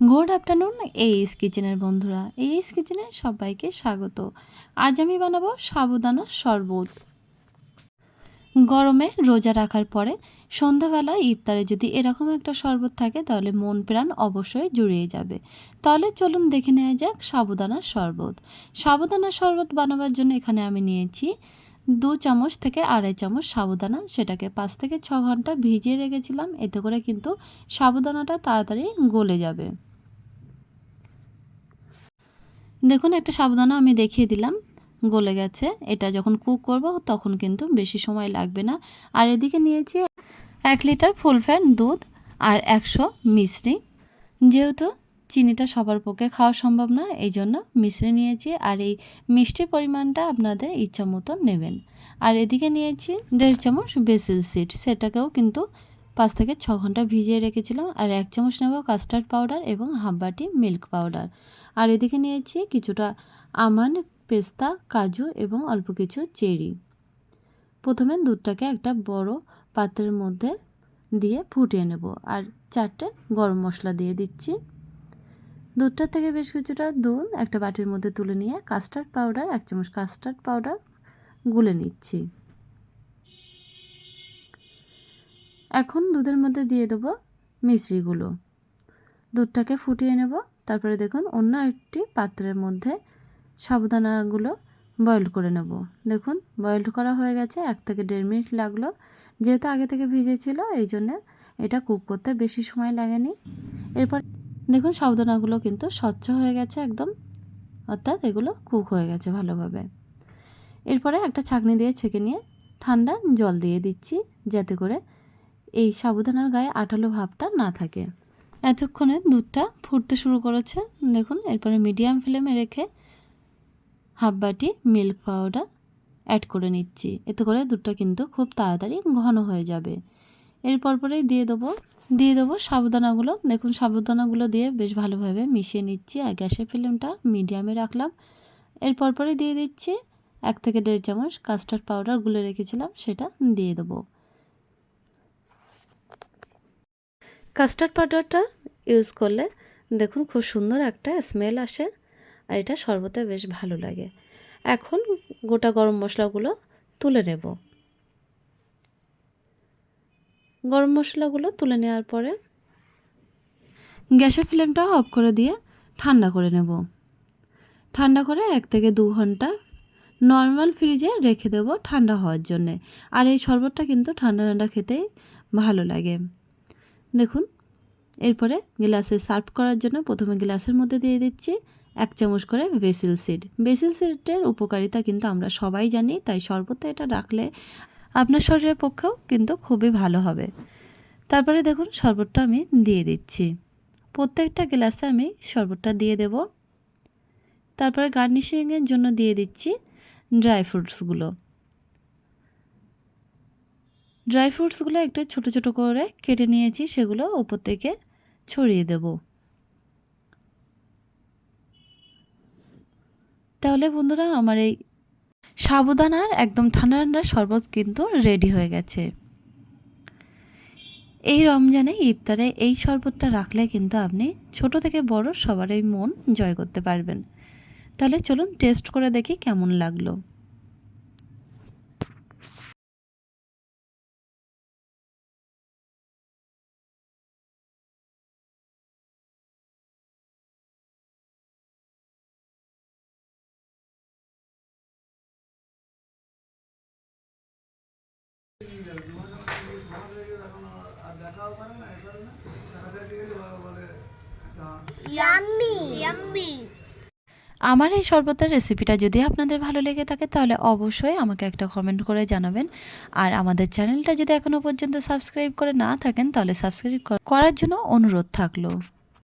Good afternoon এইস কিচেনের বন্ধুরা। এইস কিচেনে সবাইকে স্বাগত। আজ আমি বানাবো সাবুদানা শরবত। গরমে রোজা রাখার পরে সন্ধ্যাবেলা ইফতারে যদি এরকম একটা শরবত থাকে, তাহলে মন প্রাণ অবশ্যই জুড়িয়ে যাবে। তাহলে চলুন দেখে নেওয়া যাক সাবুদানা শরবত। সাবুদানা শরবত বানাবার জন্য এখানে আমি নিয়েছি দু চামচ থেকে আড়াই চামচ সাবুদানা। সেটাকে পাঁচ থেকে ছ ঘণ্টা ভিজিয়ে রেখেছিলাম। এতে করে কিন্তু সাবুদানাটা তাড়াতাড়ি গলে যাবে। দেখুন, একটা সাবধানও আমি দেখিয়ে দিলাম। গলে গেছে। এটা যখন কুক করব, তখন কিন্তু বেশি সময় লাগবে না। আর এদিকে নিয়েছি এক লিটার ফুল ফ্যান দুধ আর একশো মিশ্রি যেহেতু চিনিটা সবার পক্ষে খাওয়া সম্ভব না, এই জন্য মিশ্রি নিয়েছি আর এই মিষ্টির পরিমাণটা আপনাদের ইচ্ছা মতো নেবেন। আর এদিকে নিয়েছি দেড় চামচ বেসিল সিড সেটাকেও কিন্তু পাঁচ থেকে ছ ঘণ্টা ভিজিয়ে রেখেছিলাম আর এক চামচ নেব কাস্টার্ড পাউডার এবং হাফ বাটি মিল্ক পাউডার আর এদিকে নিয়েছি কিছুটা আমান পেস্তা কাজু এবং অল্প কিছু চেরি। প্রথমে দুধটাকে একটা বড় পাত্রের মধ্যে দিয়ে ফুটিয়ে নেব আর চারটে গরম মশলা দিয়ে দিচ্ছি। দুধটা থেকে বেশ কিছুটা দুধ একটা বাটির মধ্যে তুলে নিয়ে কাস্টার্ড পাউডার এক চামচ কাস্টার্ড পাউডার গুলে নিচ্ছি। এখন দুধের মধ্যে দিয়ে দেবো মিশ্রিগুলো। দুধটাকে ফুটিয়ে নেব। তারপরে দেখুন, অন্য একটি পাত্রের মধ্যে সাবুদানাগুলো বয়েল করে নেব। দেখুন বয়েল করা হয়ে গেছে। এক থেকে দেড় মিনিট লাগল। যেহেতু আগে থেকে ভিজেছিল, এই জন্যে এটা কুক করতে বেশি সময় লাগেনি। এরপর দেখুন সাবুদানাগুলো কিন্তু স্বচ্ছ হয়ে গেছে একদম। অর্থাৎ এগুলো কুক হয়ে গেছে ভালোভাবে। এরপরে একটা ছাঁকনি দিয়ে ছেঁকে নিয়ে ঠান্ডা জল দিয়ে দিচ্ছি, যাতে করে এই সাবুদানার গায়ে আঠালো ভাবটা না থাকে। এতক্ষণে দুধটা ফুটতে শুরু করেছে। দেখুন, এরপরে মিডিয়াম ফ্লেমে রেখে হাফ বাটি মিল্ক পাউডার অ্যাড করে নিচ্ছি। এতে করে দুধটা কিন্তু খুব তাড়াতাড়ি ঘন হয়ে যাবে। এরপর পরেই দিয়ে দেবো দিয়ে দেবো সাবুদানাগুলো দেখুন সাবুদানাগুলো দিয়ে বেশ ভালোভাবে মিশিয়ে নিচ্ছি। আর গ্যাসের ফ্লেমটা মিডিয়ামে রাখলাম। এরপর পরে দিয়ে দিচ্ছি এক থেকে দেড় চামচ কাস্টার্ড পাউডার গুলে রেখেছিলাম, সেটা দিয়ে দেবো। কাস্টার্ড পাউডারটা ইউজ করলে দেখুন খুব সুন্দর একটা স্মেল আসে আর এটা শরবতে বেশ ভালো লাগে। এখন গোটা গরম মশলাগুলো তুলে নেব। গরম মশলাগুলো তুলে নেওয়ার পরে গ্যাসের ফ্লেমটা অফ করে দিয়ে ঠান্ডা করে নেব। ঠান্ডা করে এক থেকে দু ঘণ্টা নর্মাল ফ্রিজে রেখে দেব ঠান্ডা হওয়ার জন্যে। আর এই শরবতটা কিন্তু ঠান্ডা ঠান্ডা খেতেই ভালো লাগে। এরপরে গ্লাসে সার্ভ করার জন্য প্রথমে গ্লাসের মধ্যে দিয়ে দিচ্ছি এক চামচ করে বেসিল সিড। বেসিল সিডের উপকারিতা কিন্তু আমরা সবাই জানি, তাই শরবতে এটা রাখলে আপনার শরীরের পক্ষেও কিন্তু খুবই ভালো হবে। তারপরে দেখুন, শরবতটা আমি দিয়ে দিচ্ছি। প্রত্যেকটা গ্লাসে আমি শরবতটা দিয়ে দেব। তারপরে গার্নিশিংয়ের জন্য দিয়ে দিচ্ছি ড্রাই ফ্রুটসগুলো। ড্রাই ফ্রুটসগুলো একটু ছোট ছোট করে কেটে নিয়েছি, সেগুলো ওপর থেকে ছড়িয়ে দেব। তাহলে বন্ধুরা, আমার এই সাবুদানার একদম ঠান্ডা ঠান্ডা শরবত কিন্তু রেডি হয়ে গেছে। এই রমজানে, ইফতারে এই শরবতটা রাখলে কিন্তু আপনি ছোট থেকে বড় সবারই মন জয় করতে পারবেন। তাহলে চলুন টেস্ট করে দেখি কেমন লাগল। আমার এই শরবতের রেসিপিটা যদি আপনাদের ভালো লেগে থাকে তাহলে অবশ্যই আমাকে একটা কমেন্ট করে জানাবেন। আর আমাদের চ্যানেলটা যদি এখনও পর্যন্ত সাবস্ক্রাইব করে না থাকেন তাহলে সাবস্ক্রাইব করার জন্য অনুরোধ থাকল।